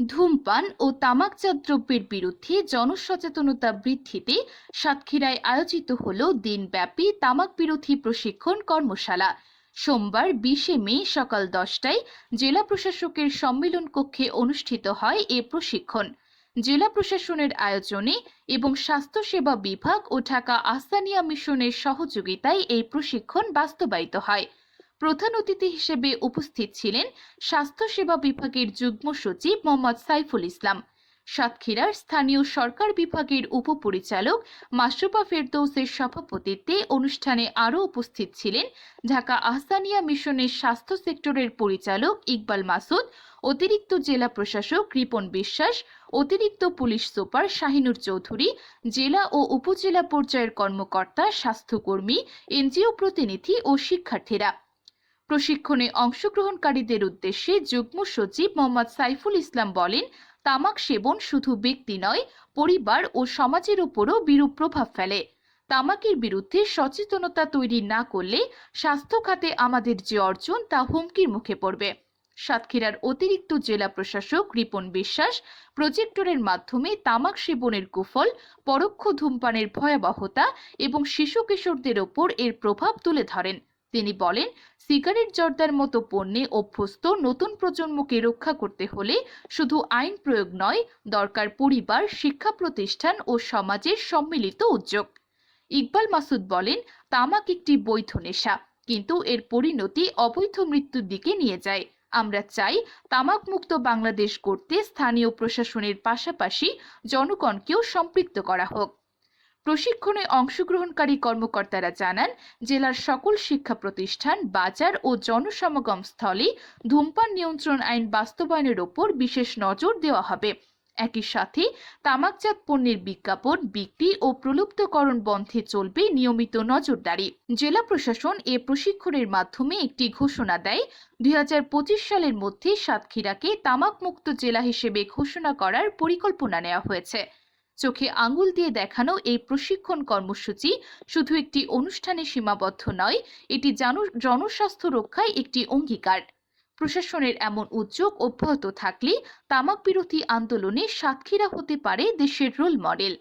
ধূমপান ও তামাকজাত দ্রব্যের বিরুদ্ধে জনসচেতনতা বৃদ্ধিতে সাতক্ষীরায় আয়োজিত হল দিনব্যাপী তামাক বিরোধী প্রশিক্ষণ কর্মশালা। সোমবার বিশে মে সকাল দশটায় জেলা প্রশাসকের সম্মেলন কক্ষে অনুষ্ঠিত হয় এ প্রশিক্ষণ। জেলা প্রশাসনের আয়োজনে এবং স্বাস্থ্যসেবা বিভাগ ও ঢাকা আস্তানিয়া মিশনের সহযোগিতায় এই প্রশিক্ষণ বাস্তবায়িত হয়। প্রধান অতিথি হিসেবে উপস্থিত ছিলেন স্বাস্থ্যসেবা বিভাগের যুগ্ম সচিব মোহাম্মদ সাইফুল ইসলাম। সাতক্ষীরার স্থানীয় সরকার বিভাগের উপপরিচালক মাশরুফা ফেরদৌসের সভাপতিত্বে অনুষ্ঠানে আরও উপস্থিত ছিলেন ঢাকা আহসানিয়া মিশনের স্বাস্থ্য সেক্টরের পরিচালক ইকবাল মাসুদ, অতিরিক্ত জেলা প্রশাসক রিপন বিশ্বাস, অতিরিক্ত পুলিশ সুপার শাহিনুর চৌধুরী, জেলা ও উপজেলা পর্যায়ের কর্মকর্তা, স্বাস্থ্যকর্মী, এনজিও প্রতিনিধি ও শিক্ষার্থীরা। প্রশিক্ষণে অংশগ্রহণকারীদের উদ্দেশ্যে যুগ্ম সচিব মোহাম্মদ সাইফুল ইসলাম বলেন, তামাক সেবন শুধু ব্যক্তি নয়, পরিবার ও সমাজের উপরও বিরূপ প্রভাব ফেলে। তামাকের বিরুদ্ধে সচেতনতা তৈরি না করলে স্বাস্থ্য খাতে আমাদের যে অর্জন তা হুমকির মুখে পড়বে। সাতক্ষীরার অতিরিক্ত জেলা প্রশাসক রিপন বিশ্বাস, প্রজেক্টরের মাধ্যমে তামাক সেবনের কুফল, পরোক্ষ ধূমপানের ভয়াবহতা এবং শিশু কিশোরদের ওপর এর প্রভাব তুলে ধরেন। তিনি বলেন, সিগারেট জর্দার মতো পণ্যে অভ্যস্ত নতুন প্রজন্মকে রক্ষা করতে হলে শুধু আইন প্রয়োগ নয়, দরকার পরিবার, শিক্ষা প্রতিষ্ঠান ও সমাজের সম্মিলিত উদ্যোগ। ইকবাল মাসুদ বলেন, তামাক একটি বৈধ নেশা, কিন্তু এর পরিণতি অবৈধ মৃত্যুর দিকে নিয়ে যায়। আমরা চাই তামাক মুক্ত বাংলাদেশ করতে স্থানীয় প্রশাসনের পাশাপাশি জনগণকেও সম্পৃক্ত করা হোক। প্রশিক্ষণে অংশগ্রহণকারী কর্মকর্তারা জানান, জেলার সকল শিক্ষা প্রতিষ্ঠান, বাজার ও জনসমাগম স্থলে ধূমপান নিয়ন্ত্রণ আইন বাস্তবায়নের ওপর বিশেষ নজর দেওয়া হবে। একই সাথে তামাকজাত পণ্যের বিজ্ঞাপন, বিক্রি ও প্রলুব্ধকরণ বন্ধে চলবে নিয়মিত নজরদারি। জেলা প্রশাসন এ প্রশিক্ষণের মাধ্যমে একটি ঘোষণা দেয়, দুই হাজার পঁচিশ সালের মধ্যে সাতক্ষীরাকে তামাকমুক্ত জেলা হিসেবে ঘোষণা করার পরিকল্পনা নেওয়া হয়েছে। চোখে আঙুল দিয়ে দেখানো এই প্রশিক্ষণ কর্মসূচি শুধু একটি অনুষ্ঠানে সীমাবদ্ধ নয়, এটি জানু- জনস্বাস্থ্য রক্ষায় একটি অঙ্গীকার। প্রশাসনের এমন উদ্যোগ অব্যাহত থাকলে তামাক বিরোধী আন্দোলনে সাতক্ষীরা হতে পারে দেশের রোল মডেল